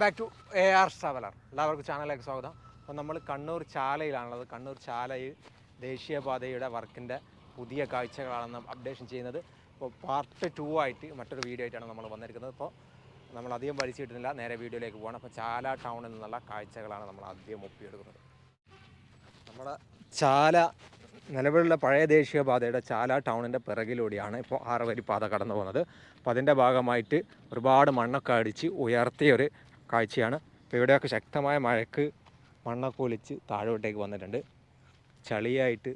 Back to A R traveller എല്ലാവർക്കും ചാനലിലേക്ക് സ്വാഗതം. അപ്പോൾ നമ്മൾ കണ്ണൂർ ചാലയിലാണുള്ളത്. കണ്ണൂർ ചാലയിൽ ദേശീയപാതയുടെ വർക്കിന്റെ പുതിയ കാഴ്ചകളാണ് അപ്ഡേഷൻ ചെയ്യുന്നത്. അപ്പോൾ പാർട്ട് ടു ആയിട്ട് മറ്റൊരു വീഡിയോ ആയിട്ടാണ് നമ്മൾ വന്നിരിക്കുന്നത്. ഇപ്പോൾ നമ്മൾ അധികം വലിച്ചിട്ടില്ല. നേരെ വീഡിയോയിലേക്ക് പോകണം അപ്പോൾ ചാല ടൗണിൽ നിന്നുള്ള കാഴ്ചകളാണ് നമ്മൾ ആദ്യം ഒപ്പിയെടുക്കുന്നത്. നമ്മുടെ ചാല നിലവിലുള്ള പഴയ ദേശീയപാതയുടെ ചാല ടൗണിന്റെ പിറകിലൂടെയാണ് ഇപ്പോൾ ആറുവരി പാത കടന്നു പോകുന്നത് അപ്പോൾ അതിന്റെ ഭാഗമായിട്ട് ഒരുപാട് മണ്ണൊക്കെ അടിച്ച് ഉയർത്തിയ ഒരു കാഴ്ചയാണ്. ഇപ്പോൾ ഇവിടെയൊക്കെ ശക്തമായ മഴക്ക് മണ്ണൊക്കെ ഒലിച്ച് താഴോട്ടേക്ക് വന്നിട്ടുണ്ട്. ചളിയായിട്ട്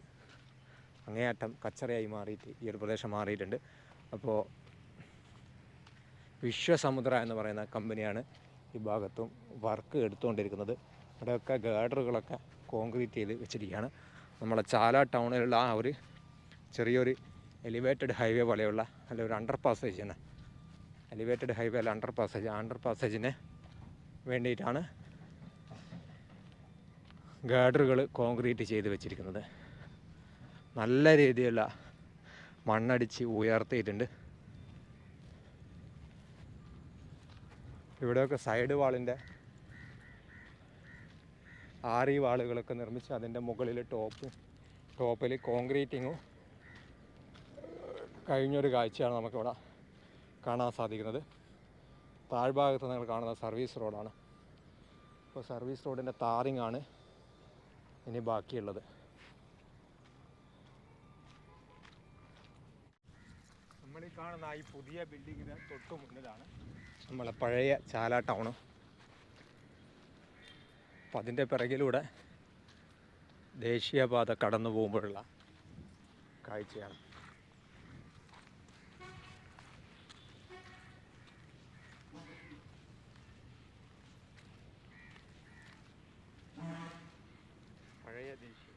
അങ്ങേയറ്റം കച്ചറയായി മാറിയിട്ട് ഈ ഒരു പ്രദേശം മാറിയിട്ടുണ്ട്. അപ്പോൾ വിശ്വസമുദ്ര എന്ന് പറയുന്ന കമ്പനിയാണ് ഈ ഭാഗത്തും വർക്ക് എടുത്തുകൊണ്ടിരിക്കുന്നത്. ഇവിടെയൊക്കെ ഗാർഡറുകളൊക്കെ കോൺക്രീറ്റ് ചെയ്ത് വെച്ചിരിക്കുകയാണ്. നമ്മളെ ചാല ടൗണിലുള്ള ആ ഒരു ചെറിയൊരു എലിവേറ്റഡ് ഹൈവേ പോലെയുള്ള അല്ല ഒരു അണ്ടർ പാസേജ് തന്നെ എലിവേറ്റഡ് ഹൈവേ അല്ല അണ്ടർ പാസേജ് അണ്ടർ പാസേജിന് വേണ്ടിയിട്ടാണ് ഗാഡറുകൾ കോൺക്രീറ്റ് ചെയ്ത് വെച്ചിരിക്കുന്നത്. നല്ല രീതിയിലുള്ള മണ്ണടിച്ച് ഉയർത്തിയിട്ടുണ്ട്. ഇവിടെയൊക്കെ സൈഡ് വാളിന്റെ ആറി വാളുകളൊക്കെ നിർമ്മിച്ച് അതിന്റെ മുകളിൽ ടോപ്പ് ടോപ്പിൽ കോൺക്രീറ്റിങ്ങും കഴിഞ്ഞൊരു കാഴ്ചയാണ് നമുക്കിവിടെ കാണാൻ സാധിക്കുന്നത്. താഴ്ഭാഗത്ത് നിങ്ങൾ കാണുന്ന സർവീസ് റോഡാണ്. അപ്പോൾ സർവീസ് റോഡിന്റെ താറിങ് ആണ് ഇനി ബാക്കിയുള്ളത്. നമ്മൾ ഈ കാണുന്ന ഈ പുതിയ ബിൽഡിങ്ങിന് തൊട്ട് മുന്നിലാണ് നമ്മളെ പഴയ ചാല ടൗണ്. അപ്പം അതിന്റെ പിറകിലൂടെ ദേശീയപാത കടന്നു പോകുമ്പോഴുള്ള കാഴ്ചയാണ് പഴയ ദേശീയ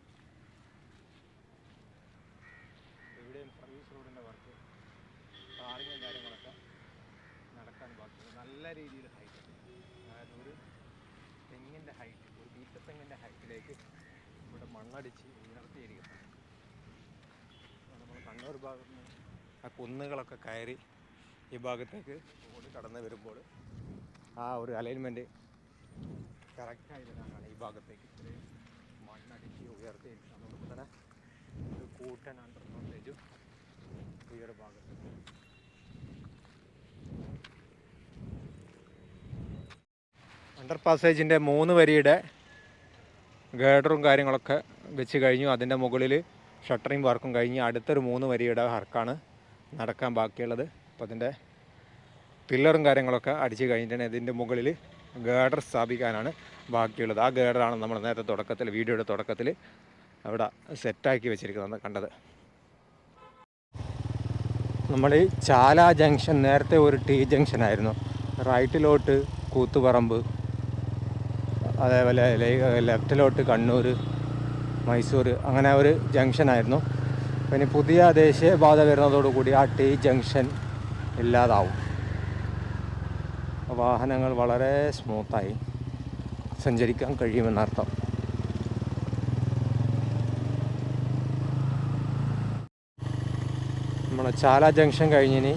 ഇവിടെയും സർവീസ് റോഡിന്റെ വർക്ക് ടാറിങ്ങും കാര്യങ്ങളൊക്കെ നടക്കാൻ നല്ല രീതിയിൽ ഹൈറ്റ് അതായത് ഒരു തെങ്ങിന്റെ ഹൈറ്റ് ഒരു ബീറ്റത്തെങ്ങിന്റെ ഹൈറ്റിലേക്ക് ഇവിടെ മണ്ണടിച്ച് ഉയർത്തിയിരിക്കുന്നു നമ്മൾ കണ്ണൂർ ഭാഗത്ത് നിന്ന് ആ കുന്നുകളൊക്കെ കയറി ഈ ഭാഗത്തേക്ക് റോഡ് കടന്നു വരുമ്പോൾ ആ ഒരു അലൈൻമെന്റ് കറക്റ്റായി വരാനാണ് ഈ ഭാഗത്തേക്ക് ഇത്രയും മണ്ണടിച്ച് ഉയർത്തിയിരിക്കുന്നത്. അതുകൊണ്ട് തന്നെ ഒരു കൂട്ടൻ അണ്ടർ നോട്ടേജും ഈ ഒരു ഭാഗത്ത് അണ്ടർ പാസേജിന്റെ മൂന്ന് വരിയുടെ ഗേഡറും കാര്യങ്ങളൊക്കെ വെച്ച് കഴിഞ്ഞു. അതിന്റെ മുകളിൽ ഷട്ടറിങ് വർക്കും കഴിഞ്ഞ് അടുത്തൊരു മൂന്ന് വരിയുടെ വർക്കാണ് നടക്കാൻ ബാക്കിയുള്ളത്. അപ്പോൾ അതിന്റെ പില്ലറും കാര്യങ്ങളൊക്കെ അടിച്ച് കഴിഞ്ഞിട്ടാണ് ഇതിന്റെ മുകളിൽ ഗേഡർ സ്ഥാപിക്കാനാണ് ബാക്കിയുള്ളത്. ആ ഗേഡറാണ് നമ്മൾ നേരത്തെ തുടക്കത്തിൽ വീഡിയോയുടെ തുടക്കത്തിൽ അവിടെ സെറ്റാക്കി വെച്ചിരിക്കുന്നത് കണ്ടത്. നമ്മൾ ഈ ചാല ജംഗ്ഷൻ നേരത്തെ ഒരു ടി ജംഗ്ഷൻ ആയിരുന്നു റൈറ്റിലോട്ട് കൂത്തുപറമ്പ് അതേപോലെ ലെഫ്റ്റിലോട്ട് കണ്ണൂർ മൈസൂർ അങ്ങനെ ഒരു ജംഗ്ഷനായിരുന്നു. പിന്നെ പുതിയ ദേശീയപാത വരുന്നതോടുകൂടി ആ ടി ജംഗ്ഷൻ ഇല്ലാതാവും. വാഹനങ്ങൾ വളരെ സ്മൂത്തായി. സഞ്ചരിക്കാൻ കഴിയുമെന്നർത്ഥം. നമ്മളെ ചാല ജംഗ്ഷൻ കഴിഞ്ഞിനി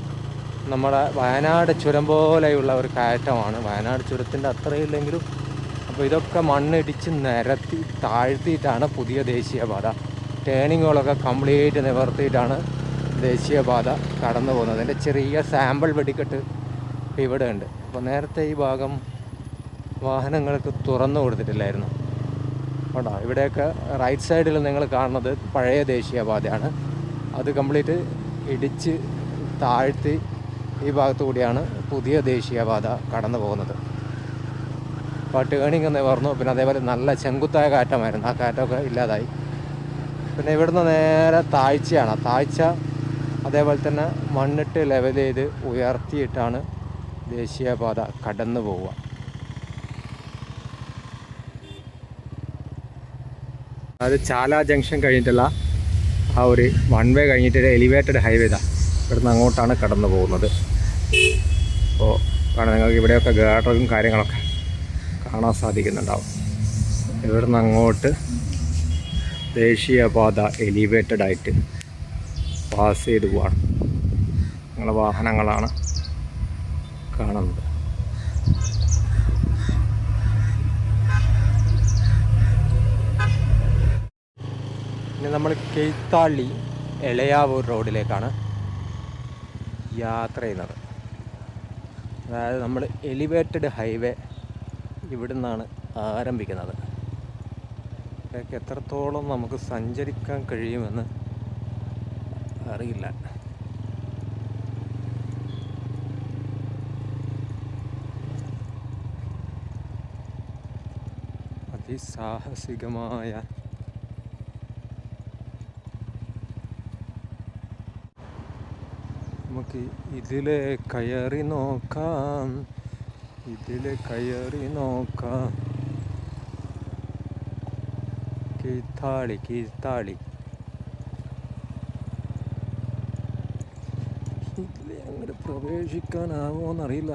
നമ്മുടെ വയനാട് ചുരം പോലെയുള്ള ഒരു കയറ്റമാണ്. വയനാട് ചുരത്തിന്റെ അത്രയില്ലെങ്കിലും അപ്പോൾ ഇതൊക്കെ മണ്ണിടിച്ച് നിരത്തി താഴ്ത്തിയിട്ടാണ് പുതിയ ദേശീയപാത. ടേണിങ്ങുകളൊക്കെ കംപ്ലീറ്റ് നിവർത്തിയിട്ടാണ് ദേശീയപാത കടന്നു പോകുന്നത്. അതിന്റെ ചെറിയ സാമ്പിൾ വെടിക്കെട്ട് ഇവിടെ ഉണ്ട് അപ്പോൾ നേരത്തെ ഈ ഭാഗം വാഹനങ്ങൾക്ക് തുറന്നു കൊടുത്തിട്ടില്ലായിരുന്നു. കേട്ടോ ഇവിടെയൊക്കെ റൈറ്റ് സൈഡിൽ നിങ്ങൾ കാണുന്നത് പഴയ ദേശീയപാതയാണ്. അത് കംപ്ലീറ്റ് ഇടിച്ച് താഴ്ത്തി ഈ ഭാഗത്തു കൂടിയാണ് പുതിയ ദേശീയപാത കടന്നു പോകുന്നത്. അപ്പോൾ ടേണിങ് പറഞ്ഞു. പിന്നെ അതേപോലെ നല്ല ചെങ്കുത്തായ കാറ്റമായിരുന്നു. ആ കാറ്റൊക്കെ ഇല്ലാതായി. പിന്നെ ഇവിടുന്ന് നേരെ താഴ്ചയാണ്. താഴ്ച അതേപോലെ തന്നെ മണ്ണിട്ട് ലെവൽ ചെയ്ത് ഉയർത്തിയിട്ടാണ് ദേശീയപാത കടന്നു പോവുക. അത് ചാല ജംഗ്ഷൻ കഴിഞ്ഞിട്ടുള്ള ആ ഒരു വൺ വേ കഴിഞ്ഞിട്ട് എലിവേറ്റഡ് ഹൈവേ ഇതാ. ഇവിടുന്ന് അങ്ങോട്ടാണ് കടന്നു പോകുന്നത്. അപ്പോൾ കാരണം നിങ്ങൾക്ക് ഇവിടെയൊക്കെ ഗാർഡറും കാര്യങ്ങളൊക്കെ കാണാൻ സാധിക്കുന്നുണ്ടാവും. ഇവിടുന്ന് അങ്ങോട്ട് ദേശീയപാത എലിവേറ്റഡ് ആയിട്ട് പാസ് ചെയ്ത് പോവാണ്. നിങ്ങളെ വാഹനങ്ങളാണ് കാണുന്നത്. ഇനി നമ്മൾ കെയ്ത്താള്ളി എളയാവൂർ റോഡിലേക്കാണ് യാത്ര ചെയ്യുന്നത്. അതായത് നമ്മൾ എലിവേറ്റഡ് ഹൈവേ ഇവിടെ നിന്നാണ് ആരംഭിക്കുന്നത്. ഇവിടേക്ക് എത്രത്തോളം നമുക്ക് സഞ്ചരിക്കാൻ കഴിയുമെന്ന് അറിയില്ല. അതിസാഹസികമായ നമുക്ക് ഇതിലെ കയറി നോക്കാം. ഇതിലെ കയറി നോക്കാം. കീഴ്ത്താളി കീഴ്ത്താളി. ഇതിൽ അങ്ങനെ പ്രവേശിക്കാനാവോന്നറിയില്ല.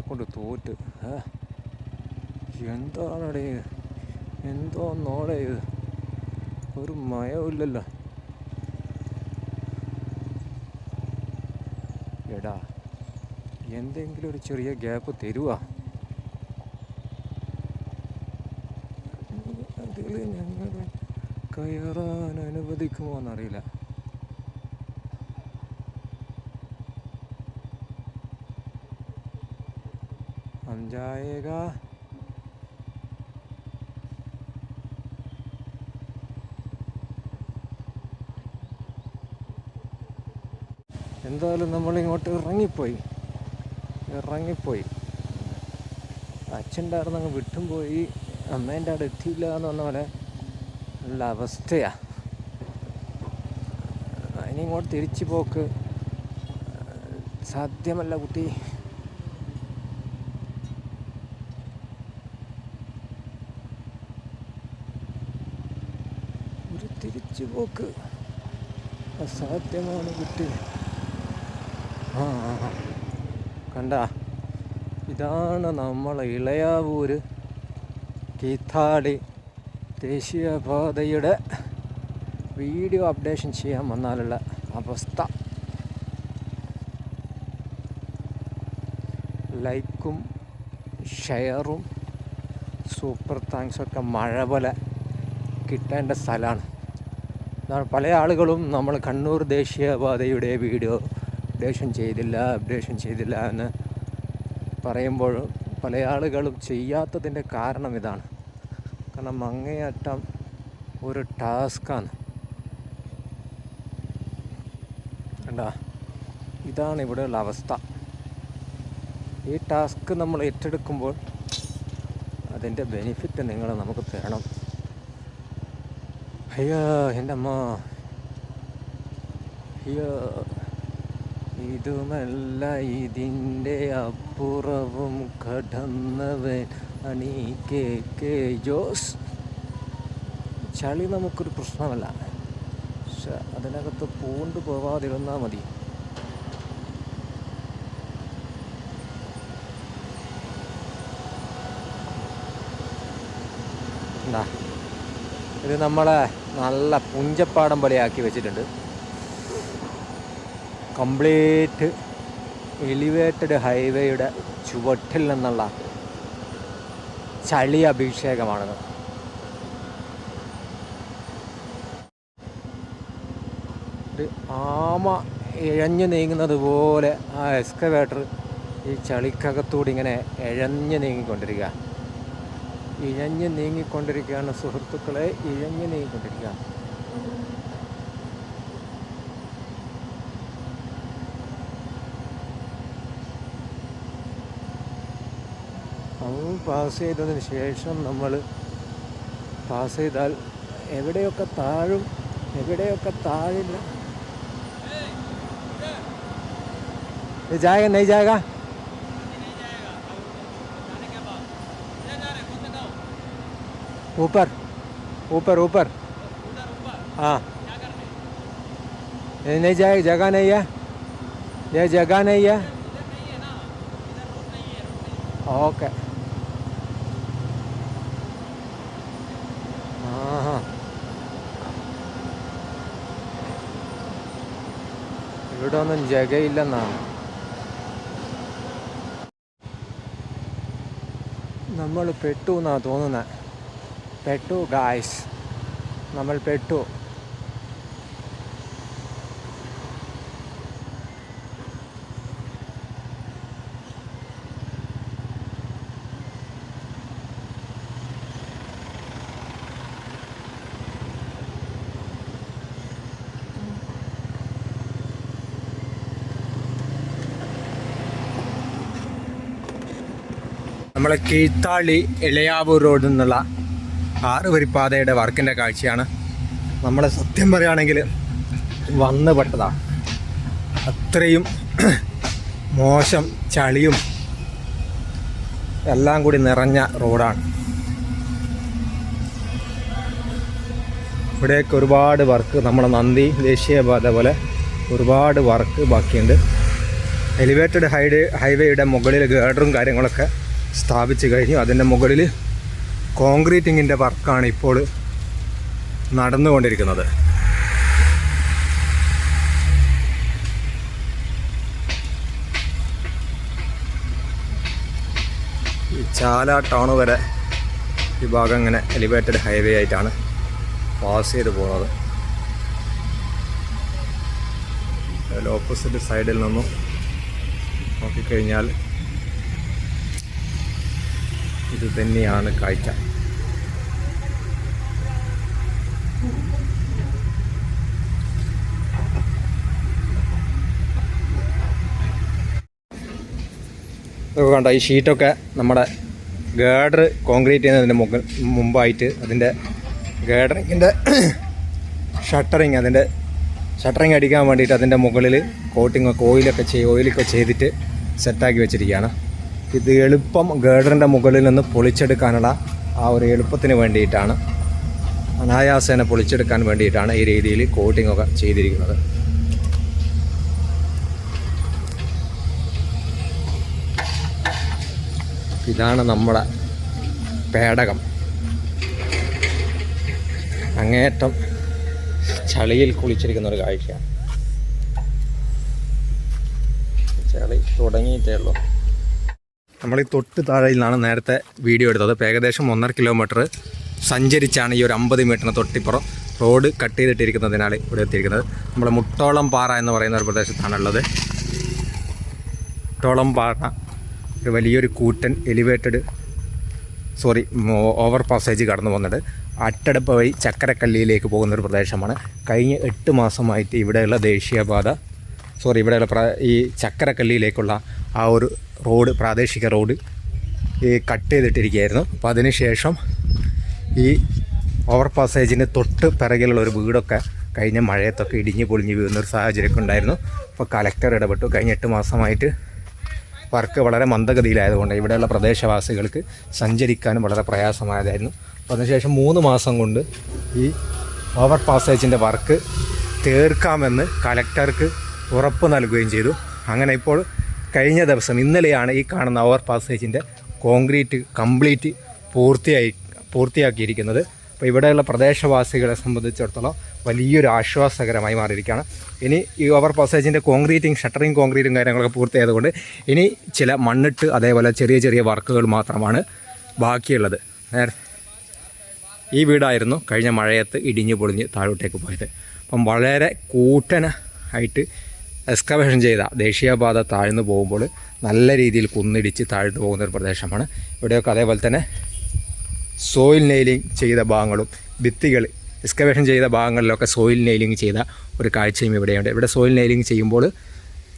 കൊണ്ട് തോറ്റ്? എന്താണടേ? എന്തോ ഇത് ഒരു മയമില്ലല്ലോ എടാ എന്തെങ്കിലും ഒരു ചെറിയ ഗ്യാപ്പ് തരുക അതിൽ ഞങ്ങൾ കയറാൻ അനുവദിക്കുമോ എന്നറിയില്ല അഞ്ചായക. എന്തായാലും നമ്മളിങ്ങോട്ട് ഇറങ്ങിപ്പോയി. ഇറങ്ങിപ്പോയി. അച്ഛന്റെ അവിടെ നിന്ന് വിട്ടും പോയി. അമ്മേന്റെ അവിടെ എത്തിയില്ല എന്ന് പറഞ്ഞ പോലെ ഉള്ള അവസ്ഥയാണ് ഇനി ഇങ്ങോട്ട് തിരിച്ചു പോക്ക്. സാധ്യമല്ല കുട്ടി. ഒരു തിരിച്ചു പോക്ക്. അസാധ്യമാണ് കുട്ടി. ആ ആ. കണ്ട? ഇതാണ് നമ്മൾ ഇളയാവൂര് കീത്താടി ദേശീയപാതയുടെ വീഡിയോ അപ്ഡേഷൻ ചെയ്യാൻ വന്നാലുള്ള അവസ്ഥ. ലൈക്കും ഷെയറും സൂപ്പർ താങ്ക്സൊക്കെ മഴ പോലെ കിട്ടേണ്ട സ്ഥലമാണ് പല ആളുകളും നമ്മൾ കണ്ണൂർ ദേശീയപാതയുടെ വീഡിയോ അപ്ഡേഷൻ ചെയ്തില്ല അപ്ഡേഷൻ ചെയ്തില്ല എന്ന് പറയുമ്പോൾ പല ആളുകളും ചെയ്യാത്തതിന്റെ കാരണം ഇതാണ്. കാരണം അങ്ങേയറ്റം ഒരു ടാസ്ക്കാണ്. കണ്ടാ? ഇതാണ് ഇവിടെയുള്ള അവസ്ഥ. ഈ ടാസ്ക് നമ്മൾ ഏറ്റെടുക്കുമ്പോൾ അതിന്റെ ബെനിഫിറ്റ് നിങ്ങൾ നമുക്ക് തരണം. അയ്യോ എന്റെ അമ്മ. അയ്യോ. ഇതുമല്ല ഇതിന്റെ അപ്പുറവും കടന്നവൻ അണി കെ കെ ജോസ്. ചളി നമുക്കൊരു പ്രശ്നമല്ല. പക്ഷെ അതിനകത്ത് പൂണ്ട് പോവാതിരുന്നാൽ മതി. ഇത് നമ്മളെ നല്ല പുഞ്ചപ്പാടം പോലെയാക്കി വെച്ചിട്ടുണ്ട്. കംപ്ലീറ്റ് എലിവേറ്റഡ് ഹൈവേയുടെ ചുവട്ടിൽ നിന്നുള്ള ചളി അഭിഷേകമാണിത് ഒരു ആമ ഇഴഞ്ഞു നീങ്ങുന്നത് പോലെ ആ എക്സ്കവേറ്റർ ഈ ചളിക്കകത്തൂടി ഇങ്ങനെ ഇഴഞ്ഞു നീങ്ങിക്കൊണ്ടിരിക്കുക. ഇഴഞ്ഞു നീങ്ങിക്കൊണ്ടിരിക്കുകയാണ് സുഹൃത്തുക്കളെ ഇഴഞ്ഞു നീങ്ങിക്കൊണ്ടിരിക്കുക. അത് പാസ് ചെയ്തതിന് ശേഷം നമ്മൾ പാസ് ചെയ്താൽ എവിടെയൊക്കെ താഴും എവിടെയൊക്കെ താഴില്ല ये जाएगा नहीं जाएगा ऊपर ऊपर ऊपर हाँ ये नहीं जाएगा जगह नहीं है ये जगह नहीं है ഓക്കെ ആഹാ ഇവിടെ ഒന്നും ജഗയില്ലെന്നാണ് നമ്മൾ പെട്ടു എന്നാണ് തോന്നുന്നത് പെട്ടു ഗായ്സ് നമ്മൾ പെട്ടു. നമ്മളെ കീഴ്ത്താളി ഇളയാവൂർ റോഡിൽ നിന്നുള്ള ആറ് വരിപ്പാതയുടെ വർക്കിന്റെ കാഴ്ചയാണ്. നമ്മളെ സത്യം പറയുകയാണെങ്കിൽ വന്ന് പെട്ടതാണ് അത്രയും മോശം ചളിയും എല്ലാം കൂടി നിറഞ്ഞ റോഡാണ്. ഇവിടെയൊക്കെ ഒരുപാട് വർക്ക് നമ്മുടെ നന്ദി ദേശീയപാത പോലെ ഒരുപാട് വർക്ക് ബാക്കിയുണ്ട്. എലിവേറ്റഡ് ഹൈഡേ ഹൈവേയുടെ മുകളിൽ ഗേഡറും കാര്യങ്ങളൊക്കെ സ്ഥാപിച്ചു കഴിഞ്ഞു. അതിന്റെ മുകളിൽ കോൺക്രീറ്റിങ്ങിന്റെ വർക്കാണ് ഇപ്പോൾ നടന്നുകൊണ്ടിരിക്കുന്നത്. ചാല ടൗൺ വരെ ഈ ഭാഗം ഇങ്ങനെ എലിവേറ്റഡ് ഹൈവേ ആയിട്ടാണ് പാസ് ചെയ്ത് പോകുന്നത് അതിൽ ഓപ്പോസിറ്റ് സൈഡിൽ നിന്നും നോക്കിക്കഴിഞ്ഞാൽ ഇത് തന്നെയാണ് കാഴ്ച. ഇതൊക്കെ കണ്ടോ ഈ ഷീറ്റൊക്കെ നമ്മുടെ ഗേഡർ കോൺക്രീറ്റ് ചെയ്യുന്നതിന് മുകൾ മുമ്പായിട്ട് അതിന്റെ ഗേഡറിങ്ങിന്റെ ഷട്ടറിങ് അതിന്റെ ഷട്ടറിങ് അടിക്കാൻ വേണ്ടിയിട്ട് അതിന്റെ മുകളിൽ കോട്ടിങ് ഓയിലൊക്കെ ചെയ്ത് ഓയിലൊക്കെ ചെയ്തിട്ട് സെറ്റാക്കി വെച്ചിരിക്കുകയാണ്. ഇത് എളുപ്പം ഗേഡറിന്റെ മുകളിൽ നിന്ന് പൊളിച്ചെടുക്കാനുള്ള ആ ഒരു എളുപ്പത്തിന് വേണ്ടിയിട്ടാണ്. അനായാസേന പൊളിച്ചെടുക്കാൻ വേണ്ടിയിട്ടാണ് ഈ രീതിയിൽ കോട്ടിംഗ് ഒക്കെ ചെയ്തിരിക്കുന്നത്. ഇതാണ് നമ്മുടെ പേടകം. അങ്ങേറ്റം ചളിയിൽ കുളിച്ചിരിക്കുന്ന ഒരു കാഴ്ചയാണ്. ചളി തുടങ്ങിയിട്ടേ ഉള്ളൂ. നമ്മൾ ഈ തൊട്ട് താഴെയിൽ നിന്നാണ് നേരത്തെ വീഡിയോ എടുത്തത്. അപ്പോൾ ഏകദേശം ഒന്നര കിലോമീറ്റർ സഞ്ചരിച്ചാണ് ഈ ഒരു അമ്പത് മീറ്ററിന് തൊട്ടിപ്പുറം റോഡ് കട്ട് ചെയ്തിട്ടിരിക്കുന്നതിനാണ് ഇവിടെ എത്തിയിരിക്കുന്നത്. നമ്മുടെ മുട്ടോളം പാറ എന്ന് പറയുന്ന ഒരു പ്രദേശത്താണുള്ളത്. മുട്ടോളം പാറ ഒരു വലിയൊരു കൂറ്റൻ എലിവേറ്റഡ് സോറി ഓവർ പാസേജ് കടന്നു വന്നിട്ട് അട്ടടപ്പ് വഴി ചക്കരക്കല്ലിയിലേക്ക് പോകുന്ന ഒരു പ്രദേശമാണ്. കഴിഞ്ഞ എട്ട് മാസമായിട്ട് ഇവിടെയുള്ള ദേശീയപാത സോറി ഇവിടെയുള്ള ഈ ചക്കരക്കല്ലിയിലേക്കുള്ള ആ ഒരു റോഡ് പ്രാദേശിക റോഡ് ഈ കട്ട് ചെയ്തിട്ടിരിക്കുകയായിരുന്നു. അപ്പോൾ അതിനുശേഷം ഈ ഓവർ പാസേജിന് തൊട്ട് പിറകിലുള്ള ഒരു വീടൊക്കെ കഴിഞ്ഞ മഴയത്തൊക്കെ ഇടിഞ്ഞ് പൊളിഞ്ഞ് വീഴുന്നൊരു സാഹചര്യമൊക്കെ ഉണ്ടായിരുന്നു. അപ്പോൾ കലക്ടർ ഇടപെട്ടു. കഴിഞ്ഞ എട്ട് മാസമായിട്ട് വർക്ക് വളരെ മന്ദഗതിയിലായതുകൊണ്ട് ഇവിടെയുള്ള പ്രദേശവാസികൾക്ക് സഞ്ചരിക്കാനും വളരെ പ്രയാസമായതായിരുന്നു. അപ്പോൾ അതിനുശേഷം മൂന്ന് മാസം കൊണ്ട് ഈ ഓവർ പാസേജിന്റെ വർക്ക് തീർക്കാമെന്ന് കലക്ടർക്ക് ഉറപ്പ് നൽകുകയും ചെയ്തു. അങ്ങനെ ഇപ്പോൾ കഴിഞ്ഞ ദിവസം ഇന്നലെയാണ് ഈ കാണുന്ന ഓവർ പാസേജിന്റെ കോൺക്രീറ്റ് കംപ്ലീറ്റ് പൂർത്തിയായി പൂർത്തിയാക്കിയിരിക്കുന്നത്. അപ്പോൾ ഇവിടെയുള്ള പ്രദേശവാസികളെ സംബന്ധിച്ചിടത്തോളം വലിയൊരു ആശ്വാസകരമായി മാറിയിരിക്കുകയാണ്. ഇനി ഈ ഓവർ പാസേജിന്റെ കോൺക്രീറ്റിങ് ഷട്ടറിങ് കോൺക്രീറ്റും കാര്യങ്ങളൊക്കെ പൂർത്തിയായതുകൊണ്ട് ഇനി ചില മണ്ണിട്ട് അതേപോലെ ചെറിയ ചെറിയ വർക്കുകൾ മാത്രമാണ് ബാക്കിയുള്ളത്. ഈ വീടായിരുന്നു കഴിഞ്ഞ മഴയത്ത് ഇടിഞ്ഞു പൊളിഞ്ഞ് താഴോട്ടേക്ക് പോയത്. അപ്പം വളരെ കൂട്ടന ആയിട്ട് എക്സ്കവേഷൻ ചെയ്ത ദേശീയപാത താഴ്ന്നു പോകുമ്പോൾ നല്ല രീതിയിൽ കുന്നിടിച്ച് താഴ്ന്നു പോകുന്ന ഒരു പ്രദേശമാണ്. ഇവിടെയൊക്കെ അതേപോലെ തന്നെ സോയിൽ നെയിലിംഗ് ചെയ്ത ഭാഗങ്ങളും ഭിത്തികൾ എക്സ്കവേഷൻ ചെയ്ത ഭാഗങ്ങളിലൊക്കെ സോയിൽ നെയിലിംഗ് ചെയ്ത ഒരു കാഴ്ചയും ഇവിടെയുണ്ട്. ഇവിടെ സോയിൽ നെയിലിംഗ് ചെയ്യുമ്പോൾ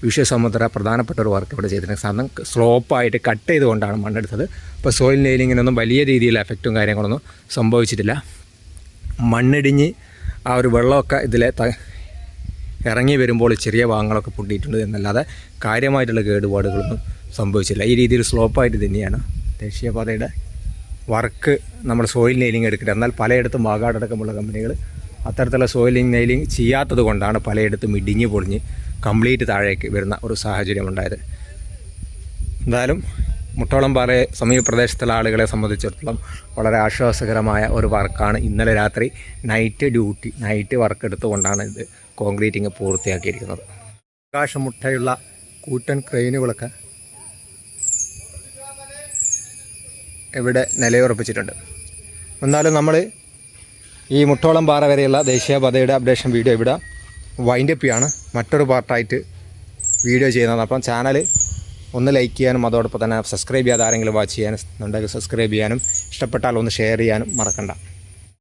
വിശ്വസമുദ്ര പ്രധാനപ്പെട്ട ഒരു വർക്ക് ഇവിടെ ചെയ്തിട്ടുണ്ട്. സാധനം സ്ലോപ്പായിട്ട് കട്ട് ചെയ്തുകൊണ്ടാണ് മണ്ണെടുത്തത്. അപ്പോൾ സോയിൽ നെയിലിങ്ങിനൊന്നും വലിയ രീതിയിൽ എഫക്റ്റും കാര്യങ്ങളൊന്നും സംഭവിച്ചിട്ടില്ല. മണ്ണിടിഞ്ഞ് ആ ഒരു വെള്ളമൊക്കെ ഇതിലെ ഇറങ്ങി വരുമ്പോൾ ചെറിയ ഭാഗങ്ങളൊക്കെ പൊട്ടിയിട്ടുണ്ട് എന്നല്ലാതെ കാര്യമായിട്ടുള്ള കേടുപാടുകളൊന്നും സംഭവിച്ചില്ല. ഈ രീതിയിൽ സ്ലോപ്പായിട്ട് തന്നെയാണ്. ദേശീയപാതയുടെ വർക്ക് നമ്മൾ സോയിൽ നെയിലിംഗ് എടുക്കുന്നത് എന്നാൽ പലയിടത്തും വാഗാടടക്കമുള്ള കമ്പനികൾ അത്തരത്തിലുള്ള സോയിലിംഗ് നെയിലിംഗ് ചെയ്യാത്തത് കൊണ്ടാണ് പലയിടത്തും ഇടിഞ്ഞ് പൊളിഞ്ഞ് കംപ്ലീറ്റ് താഴേക്ക് വരുന്ന ഒരു സാഹചര്യം ഉണ്ടായത് എന്തായാലും മുട്ടോളം പാറ സമീപ പ്രദേശത്തുള്ള ആളുകളെ സംബന്ധിച്ചിടത്തോളം വളരെ ആശ്വാസകരമായ ഒരു വർക്കാണ്. ഇന്നലെ രാത്രി നൈറ്റ് ഡ്യൂട്ടി നൈറ്റ് വർക്ക് എടുത്തുകൊണ്ടാണ് ഇത് കോൺക്രീറ്റിങ് പൂർത്തിയാക്കിയിരിക്കുന്നത്. ആകാശമുട്ടയുള്ള കൂറ്റൻ ക്രെയിനുകളൊക്കെ ഇവിടെ നിലയുറപ്പിച്ചിട്ടുണ്ട്. എന്നാലും നമ്മൾ ഈ മുട്ടോളം പാറ വരെയുള്ള ദേശീയപാതയുടെ അപ്ഡേഷൻ വീഡിയോ ഇവിടെ വൈൻഡപ്പ് ചെയ്യാണ്. മറ്റൊരു പാർട്ടായിട്ട് വീഡിയോ ചെയ്യുന്നത് അപ്പം ചാനൽ ഒന്ന് ലൈക്ക് ചെയ്യാനും അതോടൊപ്പം തന്നെ സബ്സ്ക്രൈബ് ചെയ്യാതെ ആരെങ്കിലും വാച്ച് ചെയ്യാനും ഉണ്ടെങ്കിൽ സബ്സ്ക്രൈബ് ചെയ്യാനും ഇഷ്ടപ്പെട്ടാൽ ഒന്ന് ഷെയർ ചെയ്യാനും മറക്കണ്ട.